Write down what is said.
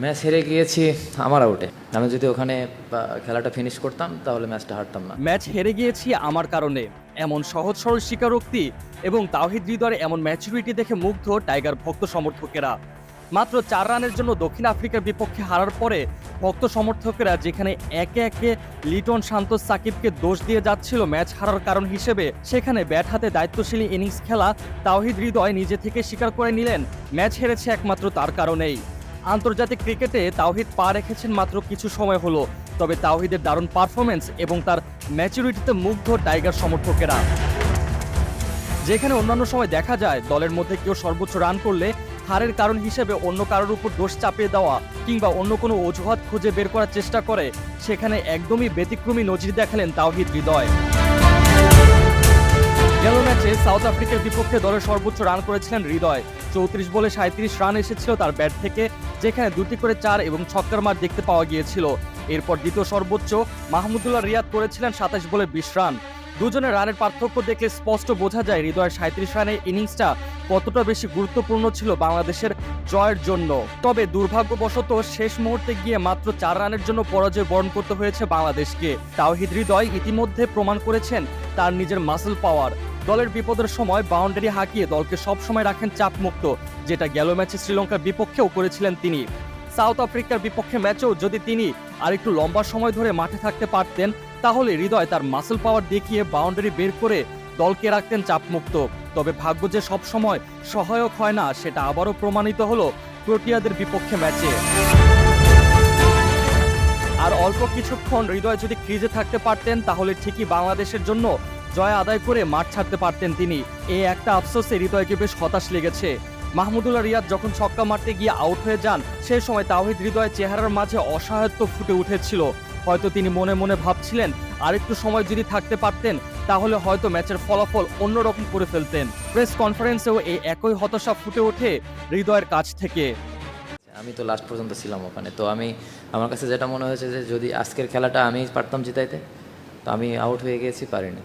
Match হেরে গিয়েছি, আমার আউটে। আমি যদি ওখানে খেলাটা ফিনিশ করতাম, তাহলে ম্যাচটা হারতাম না। ম্যাচ হেরে গিয়েছি আমার কারণে। এমন সহজ সরল স্বীকারোক্তি এবং তাওহিদ হৃদয়ের এমন ম্যাচুরিটি দেখে মুগ্ধ টাইগার ভক্ত সমর্থকেরা। মাত্র চার রানের জন্য দক্ষিণ আফ্রিকার বিপক্ষে হারার পরে, ভক্ত সমর্থকেরা যেখানে একে একে লিটন শান্ত সাকিবকে দোষ দিয়ে যাচ্ছিল ম্যাচ হারার কারণ হিসেবে, সেখানে ব্যাট হাতে দায়িত্বশীলী ইনিংস খেলা তাওহিদ হৃদয় নিজে থেকে স্বীকার করে নিলেন। ম্যাচ হেরেছে একমাত্র তার কারণেই। আন্তর্জাতিক ক্রিকেটে তাওহিদ পা রেখেছেন মাত্র কিছু সময় হলো, তবে তাওহিদের দারুণ পারফরমেন্স এবং তার ম্যাচুরিটিতে মুগ্ধ টাইগার সমর্থকেরা। যেখানে অন্যান্য সময় দেখা যায়, দলের মধ্যে কেউ সর্বোচ্চ রান করলে হারের কারণ হিসেবে অন্য কারোর উপর দোষ চাপিয়ে দেওয়া কিংবা অন্য কোনো অজুহাত খুঁজে বের করার চেষ্টা করে, সেখানে একদমই ব্যতিক্রমী নজির দেখালেন তাওহিদ হৃদয়। গেল ম্যাচে সাউথ আফ্রিকার বিপক্ষে দলের সর্বোচ্চ রান করেছিলেন হৃদয়। চৌত্রিশ বলে সাঁত্রিশ রান এসেছিল তার ব্যাট থেকে, যেখানে দুটি করে চার এবং ছক্কার মার দেখতে পাওয়া গিয়েছিল। এরপর দ্বিতীয় সর্বোচ্চ মাহমুদুল্লাহ রিয়াদ করেছিলেন সাতাশ বলে বিশ রান। দুজনের রানের পার্থক্য দেখে স্পষ্ট বোঝা যায় হৃদয়ের সাঁত্রিশ রানের ইনিংসটা কতটা বেশি গুরুত্বপূর্ণ ছিল বাংলাদেশের জয়ের জন্য। তবে দুর্ভাগ্যবশত শেষ মুহূর্তে গিয়ে মাত্র চার রানের জন্য পরাজয় বরণ করতে হয়েছে বাংলাদেশকে। তাওহিদ হৃদয় ইতিমধ্যে প্রমাণ করেছেন তার নিজের মাসেল পাওয়ার। দলের বিপদের সময় বাউন্ডারি হাঁকিয়ে দলকে সবসময় রাখেন চাপমুক্ত, যেটা গেল ম্যাচে শ্রীলঙ্কার বিপক্ষেও করেছিলেন তিনি। সাউথ আফ্রিকার বিপক্ষে ম্যাচেও যদি তিনি আরেকটু লম্বা সময় ধরে মাঠে থাকতে পারতেন, তাহলে হৃদয় তার মাসল পাওয়ার দেখিয়ে বাউন্ডারি বের করে দলকে রাখতেন চাপমুক্ত। তবে ভাগ্য যে সব সময় সহায়ক হয় না, সেটা আবারও প্রমাণিত হলো প্রোটিয়াদের বিপক্ষে ম্যাচে। আর অল্প কিছুক্ষণ হৃদয় যদি ক্রিজে থাকতে পারতেন, তাহলে ঠিকই বাংলাদেশের জন্য জয় আদায় করে মাঠ ছাড়তে পারতেন তিনি। এই একটা আফসোসে হৃদয়কে বেশ হতাশ লেগেছে। মাহমুদুল্লাহ রিয়াদ যখন ছক্কা মারতে গিয়ে আউট হয়ে যান সেই সময় তাওহিদ হৃদয়ের চেহারার মাঝে অসহায়ত্ব ফুটে উঠেছিল। হয়তো তিনি মনে মনে ভাবছিলেন, আরেকটু সময় যদি থাকতে পারতেন, তাহলে হয়তো ম্যাচের ফলাফল অন্যরকম করে ফেলতেন। প্রেস কনফারেন্সেও এই একই হতাশা ফুটে ওঠে হৃদয়ের কাছ থেকে। আমি তো লাস্ট পর্যন্ত ছিলাম ওখানে, তো আমি, আমার কাছে যেটা মনে হয়েছে যে যদি আজকের খেলাটা আমি পারতাম জিতাইতে, তো আমি আউট হয়ে গিয়েছি, পারিনি।